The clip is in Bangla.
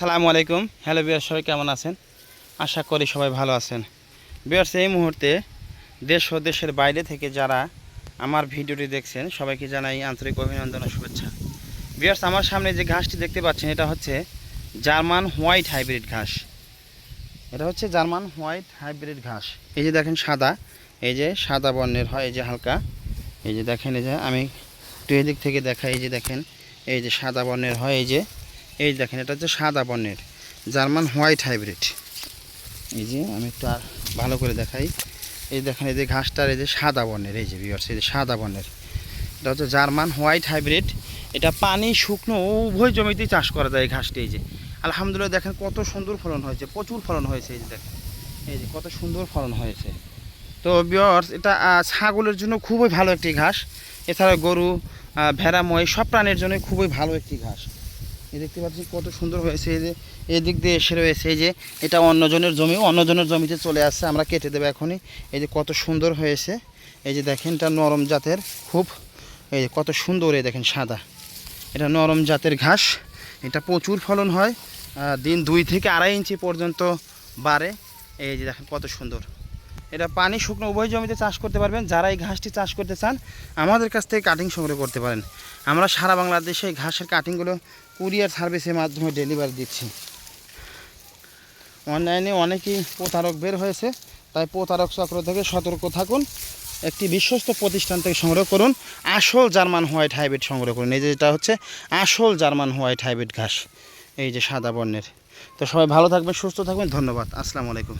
সালামু আলাইকুম। হ্যালো বিয়ার সবাই কেমন আছেন? আশা করি সবাই ভালো আছেন। বিয়ার্স এই মুহূর্তে দেশ ও দেশের বাইরে থেকে যারা আমার ভিডিওটি দেখছেন, সবাইকে জানাই আন্তরিক অভিনন্দন ও শুভেচ্ছা। বিয়ার্স আমার সামনে যে ঘাসটি দেখতে পাচ্ছেন, এটা হচ্ছে জার্মান হোয়াইট হাইব্রিড ঘাস। এটা হচ্ছে জার্মান হোয়াইট হাইব্রিড ঘাস। এই যে দেখেন সাদা, এই যে সাদা বর্ণের হয়, এই যে হালকা। এই যে দেখেন, এই যে আমি একটু এদিক থেকে দেখাই, এই যে দেখেন, এই যে সাদা বর্ণের হয়, এই যে এই দেখেন, এটা হচ্ছে সাদা বর্ণের জার্মান হোয়াইট হাইব্রিড। এই যে আমি একটু আর ভালো করে দেখাই। এই দেখেন, এই যে ঘাসটার এই যে সাদা বর্ণের, এই যে ভিউয়ার্স এই যে সাদা বর্ণের। এটা হচ্ছে জার্মান হোয়াইট হাইব্রিড। এটা পানি, শুকনো, উভয় জমিতেই চাষ করা যায় এই ঘাসটি, এই যে। আলহামদুলিল্লাহ, দেখেন কত সুন্দর ফলন হয়েছে, প্রচুর ফলন হয়েছে, এই যে দেখেন। এই যে কত সুন্দর ফলন হয়েছে। তো বিয়র্স এটা ছাগলের জন্য খুবই ভালো একটি ঘাস। এছাড়া গরু ভেড়া মই সব প্রাণীর জন্য খুবই ভালো একটি ঘাস। এই দেখতে পাচ্ছি কত সুন্দর হয়েছে, এই যে এদিক দিয়ে এসে রয়েছে, এই যে এটা অন্যজনের জমি, অন্যজনের জমিতে চলে আসছে, আমরা কেটে দেবো এখনই। এই যে কত সুন্দর হয়েছে, এই যে দেখেন এটা নরম জাতের খুব, এই যে কত সুন্দর, এই দেখেন সাদা। এটা নরম জাতের ঘাস, এটা প্রচুর ফলন হয় দিন দুই থেকে আড়াই ইঞ্চি পর্যন্ত বাড়ে। এই যে দেখেন কত সুন্দর। এটা পানি শুকনো উভয় জমিতে চাষ করতে পারবেন, যারা এই ঘাসটি চাষ করতে চান, আমাদের কাছ থেকে কাটিং সংগ্রহ করতে পারেন। আমরা সারা বাংলাদেশে এই ঘাসের কাটিংগুলো কুরিয়ার সার্ভিসের মাধ্যমে ডেলিভারি দিচ্ছি। অনলাইনে অনেকই প্রতারক বের হয়েছে, তাই প্রতারক চক্র থেকে সতর্ক থাকুন, একটি বিশ্বস্ত প্রতিষ্ঠান থেকে সংগ্রহ করুন, আসল জার্মান হোয়াইট হাইব্রিড সংগ্রহ করুন। এই যে যেটা হচ্ছে, আসল জার্মান হোয়াইট হাইব্রিড ঘাস, এই যে সাদা বর্ণের। তো সবাই ভালো থাকবেন, সুস্থ থাকবেন, ধন্যবাদ, আসসালামু আলাইকুম।